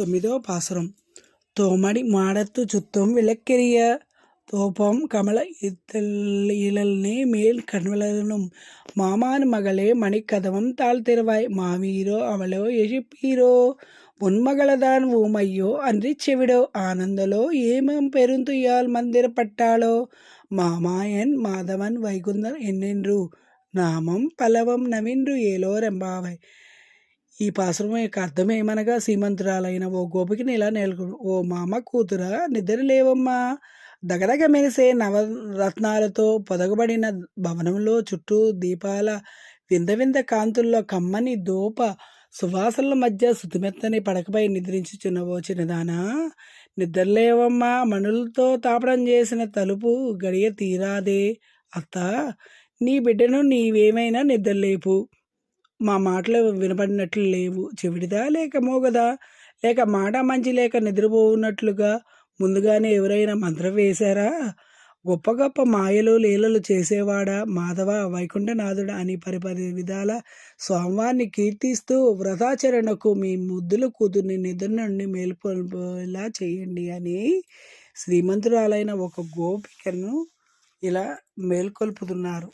తొమ్మిదో పాసురం తోమడి మాడత్తు చుత్తం విలక్కెరియ தோபம் கமல இதழ் இழல்னே மேல் கண்வளரனும் மாமான் மகளே மணிக்கதவம் தாழ் தெருவாய் மாவீரோ அவளோ எழிப்பீரோ உன்மகளதான் ஊமையோ அன்றி செவிடோ ஆனந்தலோ ஏமம் பெருந்துயால் மந்திரப்பட்டாளோ மாமாயன் மாதவன் வைகுந்தன் என்னென்று நாமம் பலவம் நவின்று ஏலோரெம்பாவை ఈ పాసురం యొక్క అర్థం ఏమనగా సీమంతురాలైన ఓ గోపికని ఇలా నేర్కొను ఓ మామ కూతురా నిద్ర లేవమ్మా. దగదగ మెరిసే నవరత్నాలతో పొదగబడిన భవనంలో చుట్టూ దీపాల వింద వింద కాంతుల్లో కమ్మని దోప సువాసనల మధ్య సుతిమెత్తని పడకపై నిద్రించుచున్నవో చిన్నదానా నిద్రలేవమ్మా మణులతో తాపడం చేసిన తలుపు గడియ తీరాదే. అత్త నీ బిడ్డను నీవేమైనా నిద్రలేపు మా మాటలు వినపడినట్లు లేవు. చెవిడిదా లేక మోగదా? లేక మాట మంచి లేక నిద్రపోవున్నట్లుగా ముందుగానే ఎవరైనా మంత్రం వేశారా? గొప్ప గొప్ప మాయలు లీలలు చేసేవాడా మాధవ వైకుంఠనాథుడు అని పరిపరి విధాల స్వామివారిని కీర్తిస్తూ వ్రతాచరణకు మీ ముద్దుల కూతుర్ని నిద్ర నుండి మేల్కొల్పోయేలా చేయండి అని శ్రీమంతురాలైన ఒక గోపికను ఇలా మేల్కొల్పుతున్నారు.